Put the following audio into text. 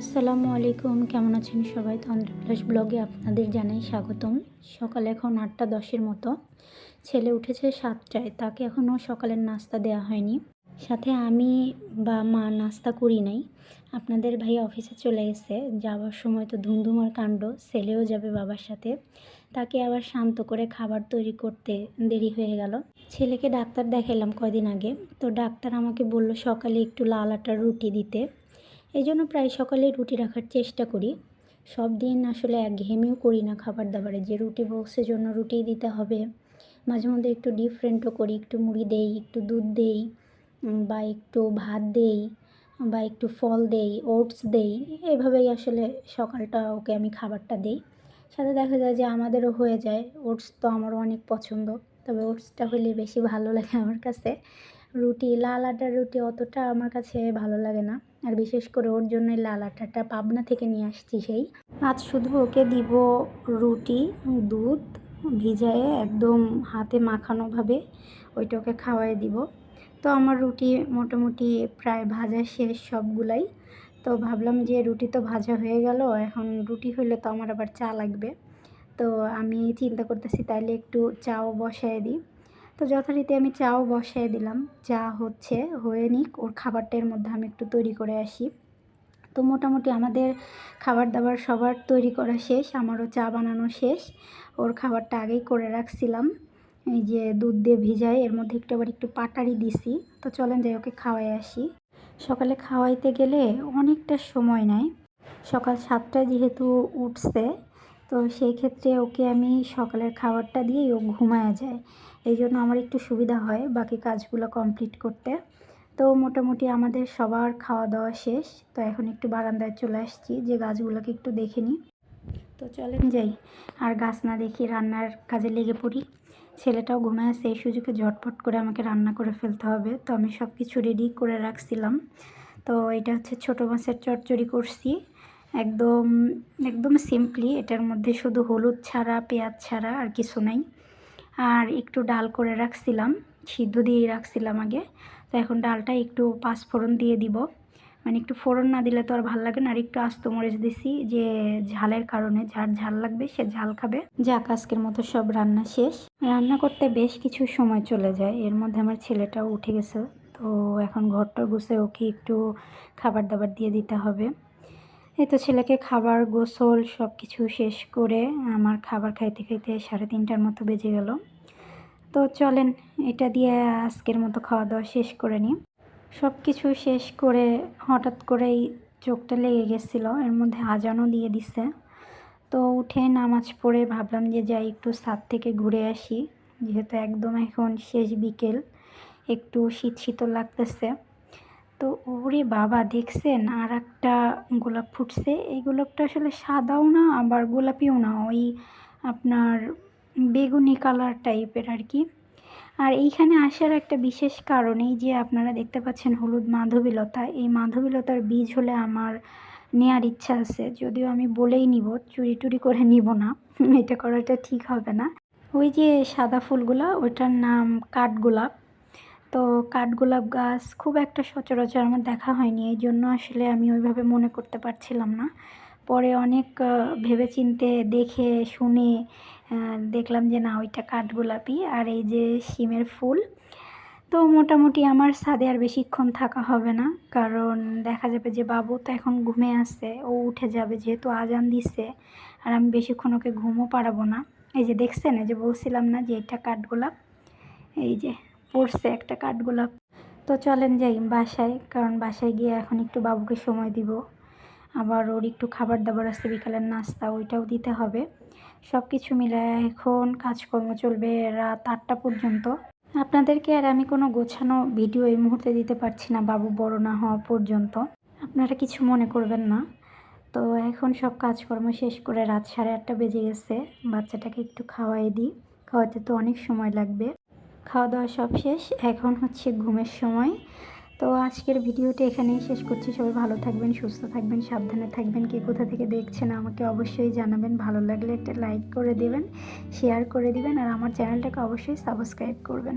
আসসালামু আলাইকুম, কেমন আছেন সবাই? তন্দ্রপ্লাস ব্লগে আপনাদের জানাই স্বাগতম। সকাল এখন আটটা দশের মতো। ছেলে উঠেছে সাতটায়, তাকে এখনও সকালের নাস্তা দেওয়া হয়নি। সাথে আমি বা মা নাস্তা করি নাই। আপনাদের ভাই অফিসে চলে গেছে। যাওয়ার সময় তো ধুমধুমার কাণ্ড, ছেলেও যাবে বাবার সাথে। তাকে আবার শান্ত করে খাবার তৈরি করতে দেরি হয়ে গেল। ছেলেকে ডাক্তার দেখালাম কয়দিন আগে। তো ডাক্তার আমাকে বলল সকালে একটু লাল আটার রুটি দিতে। এই জন্য প্রায় সকালে রুটি রাখার চেষ্টা করি। সব দিন আসলে একঘেয়েমিও করি না খাবার দাবারে যে রুটি বক্সের জন্য রুটি দিতে হবে, মাঝে মধ্যে একটু ডিফারেন্টও করি। একটু মুড়ি দেই, একটু দুধ দেই বা একটু ভাত দেই, বা একটু ফল দেই ওটস দেই। এভাবেই আসলে সকালটা ওকে আমি খাবারটা দিই। সাথে দেখা যায় যে আমাদেরও হয়ে যায়। ওটস তো আমারও অনেক পছন্দ। তবে ওটসটা হলে বেশি ভালো লাগে আমার কাছে। রুটি, লাল আটার রুটি অতটা আমার কাছে ভালো লাগে না। আর বিশেষ করে ওর জন্যই লাল আটাটা পাবনা থেকে নিয়ে আসছি সেই। আজ শুধু ওকে দিব রুটি, দুধ, ভিজায়ে একদম হাতে মাখানোভাবে ওইটা ওকে খাওয়াই দিব। তো আমার রুটি মোটামুটি প্রায় ভাজা শেষ সবগুলাই। তো ভাবলাম যে রুটি তো ভাজা হয়ে গেল, এখন রুটি হইলে তো আমার আবার চা লাগবে। তো আমি চিন্তা করতেছি তাইলে একটু চাও বসায় দিই। তো যথারীতি আমি চাও বসায় দিলাম। চা হচ্ছে, হয়ে নিক। ওর খাবারটার মধ্যে আমি একটু তৈরি করে আসি। তো মোটামুটি আমাদের খাবার দাবার সবার তৈরি করা শেষ, আমারও চা বানানো শেষ। ওর খাবারটা আগেই করে রাখছিলাম। এই যে দুধ দিয়ে ভিজাই এর মধ্যে একটু আবার একটু পাটারি দিছি। তো চলেন যাই ওকে খাওয়াই আসি। সকালে খাওয়াইতে গেলে অনেকটা সময় নেয়। সকাল সাতটায় যেহেতু উঠছে তো সেই ক্ষেত্রে ওকে আমি সকালের খাবারটা দিয়েই ও ঘুমায় যায়। এই জন্য আমার একটু সুবিধা হয় বাকি কাজগুলো কমপ্লিট করতে। তো মোটামুটি আমাদের সবার খাওয়া দাওয়া শেষ। তো এখন একটু বারান্দায় চলে আসছি যে গাছগুলোকে একটু দেখে নিই। তো চলেন যাই। আর গাছ না দেখি রান্নার কাজে লেগে পড়ি। ছেলেটাও ঘুমায় এই সুযোগে ঝটপট করে আমাকে রান্না করে ফেলতে হবে। তো আমি সব কিছু রেডি করে রাখছিলাম। তো এটা হচ্ছে ছোটো মাছের চচ্চড়ি করছি। একদম একদম সিম্পলি এটার মধ্যে শুধু হলুদ ছাড়া, পেঁয়াজ ছাড়া আর কিছু নাই। আর একটু ডাল করে রাখছিলাম, সিদ্ধ দিয়ে রাখছিলাম আগে। তো এখন ডালটা একটু পাঁচ ফোড়ন দিয়ে দিব। মানে একটু ফোড়ন না দিলে তো আর ভালো লাগে না। আর একটু আস্ত মরিচ দিছি যে ঝালের কারণে। যার ঝাল লাগবে সে ঝাল খাবে। যাক, আজকের মতো সব রান্না শেষ। রান্না করতে বেশ কিছু সময় চলে যায়। এর মধ্যে আমার ছেলেটাও উঠে গেছে। তো এখন ঘরটা গুছে ওকে একটু খাবার দাবার দিয়ে দিতে হবে। এই তো ছেলেকে খাবার, গোসল সব কিছু শেষ করে আমার খাবার খাইতে খাইতে সাড়ে তিনটার মতো বেজে গেল। তো চলেন, এটা দিয়ে আজকের মতো খাওয়া দাওয়া শেষ করে নিই। সব কিছু শেষ করে হঠাৎ করেই চোখটা লেগে গেছিল, এর মধ্যে আজানও দিয়ে দিছে। তো উঠে নামাজ পড়ে ভাবলাম যে যাই, একটু ছাদ থেকে ঘুরে আসি। যেহেতু একদম এখন শেষ বিকেল, একটু শীত শীতল লাগতেছে। তো ওরে বাবা, দেখছেন? আর একটা গোলাপ ফুটছে। এই গোলাপটা আসলে সাদাও না, আবার গোলাপিও না, ওই আপনার বেগুনি কালার টাইপের আর কি। আর এইখানে আসার একটা বিশেষ কারণ, এই যে আপনারা দেখতে পাচ্ছেন হলুদ মাধবীলতা, এই মাধবীলতার বীজ হলে আমার নেয়ার ইচ্ছা আছে। যদিও আমি বলেই নিব, চুরি টুরি করে নিব না, এটা করাটা ঠিক হবে না। ওই যে সাদা ফুলগুলা ওইটার নাম কাঠগোলাপ। তো কাঠগোলাপ গাছ খুব একটা সচরাচর আমার দেখা হয়নি, এই জন্য আসলে আমি ওইভাবে মনে করতে পারছিলাম না। পরে অনেক ভেবে চিনতে দেখে, শুনে দেখলাম যে না, ওইটা কাঠগোলাপি আর এই যে শিমের ফুল, তো মোটামুটি আমার ছাদে আর বেশিক্ষণ থাকা হবে না। কারণ দেখা যাবে যে বাবু তো এখন ঘুমে আছে, ও উঠে যাবে যেহেতু আজান দিচ্ছে আর আমি বেশিক্ষণ ওকে ঘুমও পারাবো না। এই যে দেখছেন, এই যে বলছিলাম না যে এটা কাঠগোলাপ? এই যে পড়ছে একটা কাঠগোলাপ। তো চলেন যাই বাসায়, কারণ বাসায় গিয়ে এখন একটু বাবুকে সময় দিব। আবার ওর একটু খাবার দাবার আছে, বিকালের নাস্তা, ওইটাও দিতে হবে। সব কিছু মিলে এখন কাজকর্ম চলবে রাত আটটা পর্যন্ত। আপনাদেরকে আর আমি কোনো গোছানো ভিডিও এই মুহূর্তে দিতে পারছি না, বাবু বড় না হওয়া পর্যন্ত। আপনারা কিছু মনে করবেন না। তো এখন সব কাজকর্ম শেষ করে রাত সাড়ে আটটা বেজে গেছে। বাচ্চাটাকে একটু খাওয়াই দিই। খাওয়াতে তো অনেক সময় লাগবে। খাওয়া দাওয়া সব শেষ। এখন হচ্ছে ঘুমের সময়। তো আজকের ভিডিওটি এখানেই শেষ করছি। সবাই ভালো থাকবেন, সুস্থ থাকবেন, সাবধানে থাকবেন। কে কোথা থেকে দেখছেন আমাকে অবশ্যই জানাবেন। ভালো লাগলে একটা লাইক করে দেবেন শেয়ার করে দিবেন, আর আমার চ্যানেলটাকে অবশ্যই সাবস্ক্রাইব করবেন।